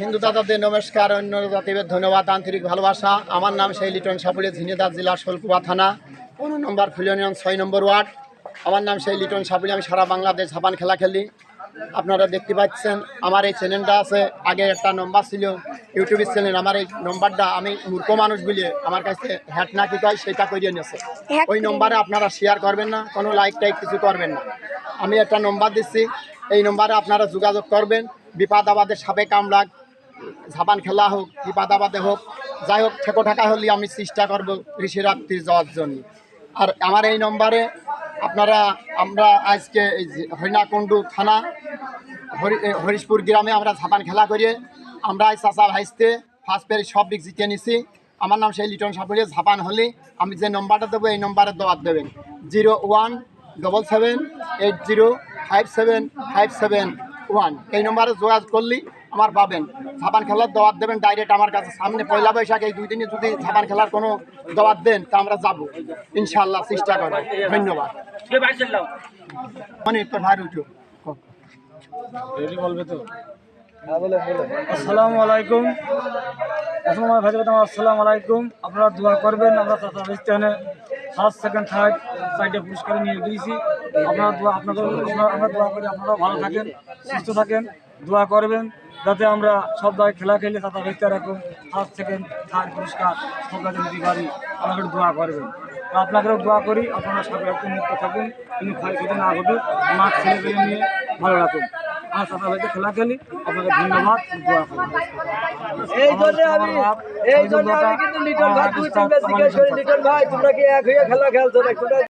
হিন্দু দাদাদের নমস্কার অন্য জাতিদের ধন্যবাদ আন্তরিক ভালোবাসা। আমার নাম সেই লিটন সাপুরে ঝিনেদার জেলা শোলকুয়া থানা পনেরো নম্বর ফিলিয়নিয়ন ছয় নম্বর ওয়ার্ড। আমার নাম সেই লিটন সাপুরি আমি সারা বাংলাদেশ হাবান খেলা খেলি। আপনারা দেখতে পাচ্ছেন আমার এই চ্যানেলটা আছে। আগে একটা নম্বর ছিল ইউটিউবের চ্যানেল আমার এই নম্বরটা আমি মূর্খ মানুষ বলে আমার কাছে হ্যাট না কি কয় সেটা করিয়ে নিয়েছে। ওই নম্বরে আপনারা শেয়ার করবেন না কোনো লাইক টাইক কিছু করবেন না। আমি একটা নম্বর দিচ্ছি এই নম্বরে আপনারা যোগাযোগ করবেন। বিপাদ আবাদের সাবেক আমরা ঝাপান খেলা হোক বিপাদ আবাদে হোক, যাই হোক, ঠেকো ঠাকা হলে আমি চেষ্টা করব ঋষিরাত্রি যাওয়ার জন্য। আর আমার এই নম্বরে আপনারা, আমরা আজকে এই হরিণাকুণ্ডু থানা, হরি হরিশপুর গ্রামে আমরা ঝাপান খেলা করি। আমরা এই চাচা ভাইসতে ফার্স্ট পেয়ারে সব দিক জিতে নিছি। আমার নাম সেই লিটন সাপুরে ঝাপান হলে আমি যে নম্বরটা দেবো, এই নম্বরে দেওয়ার দেবেন। Zero one double seven eight zero five seven five seven one এই নম্বরে যোগাযোগ করলে আমার পাবেন। ঝাপান খেলার দাওয়াত দেবেন ডাইরেক্ট আমার কাছে। সামনে পয়লা বৈশাখ এই দুই দিনে যদি ঝাপান খেলার কোনো দাওয়াত দেন তা আমরা যাব। ইনশাল্লাহ চেষ্টা করব। ধন্যবাদ। মানে তোর ভাই উঠো। আসসালামু আলাইকুম। এখন আমার ভাই আমার আসসালামু আলাইকুম। আপনারা দোয়া করবেন আমরা ফার্স্ট সেকেন্ড থার্ড সাইডে পুরস্কার নিয়ে দিয়েছি। আপনারা দোয়া আপনাদের আমরা- আমরা দোয়া করি আপনারা ভালো থাকেন সুস্থ থাকেন দোয়া করবেন যাতে আমরা সব জায়গায় খেলা খেলে টাটা ভিত্তি এরকম ফার্স্ট সেকেন্ড থার্ড পুরস্কার সব জায়গায় দিতে পারি আমাকে দোয়া করবেন। তো আপনাকেও দোয়া করি আপনারা সবাই একটু মুক্ত থাকুন কিন্তু ক্ষয় ক্ষতি না ঘটুক মাঠ ছেলে পেলে নিয়ে ভালো রাখুন। আমার সাথে হয়তো খেলা খেলি আপনাকে ধন্যবাদ দোয়া করি এই জন্য আমি এই জন্য আমি কিন্তু লিটন ভাই দুই তিনবার জিজ্ঞেস করি লিটন ভাই তোমরা কি এক হয়ে খেলা খেলছো না তোমরা